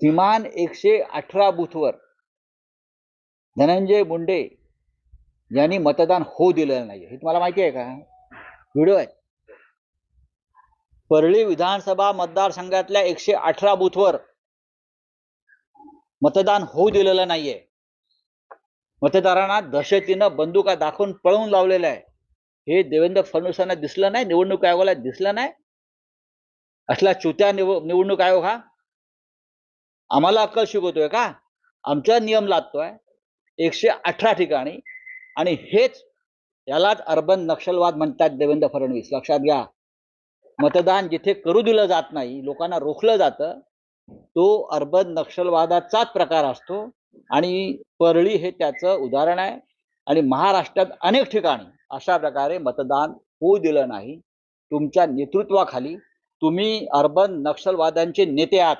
किमान एकशे अठरा बूथवर धनंजय मुंडे यांनी मतदान होऊ दिलेलं नाही हे तुम्हाला माहिती आहे का? व्हिडिओ आहे. परळी विधानसभा मतदारसंघातल्या एकशे अठरा बूथवर मतदान होऊ दिलेलं नाहीये. मतदारांना दहशतीनं बंदुका दाखवून पळवून लावलेलं आहे. हे देवेंद्र फडणवीसांना दिसलं नाही निवडणूक आयोगाला दिसलं नाही. असला चुत्या निव निवडणूक आयोग हा. आम्हाला अक्कल शिकवतोय का? आमचा नियम लादतोय एकशे अठरा ठिकाणी आणि हेच यालाच अर्बन नक्षलवाद म्हणतात देवेंद्र फडणवीस. लक्षात घ्या. मतदान जिथे करू दिलं जात नाही लोकांना रोखलं जातं तो अर्बन नक्षलवादाचाच प्रकार असतो आणि परळी हे त्याचं उदाहरण आहे आणि महाराष्ट्रात अनेक ठिकाणी अशा प्रकारे मतदान होऊ दिलं नाही. तुमच्या नेतृत्वाखाली तुम्ही अर्बन नक्षलवाद्यांचे नेते आहात.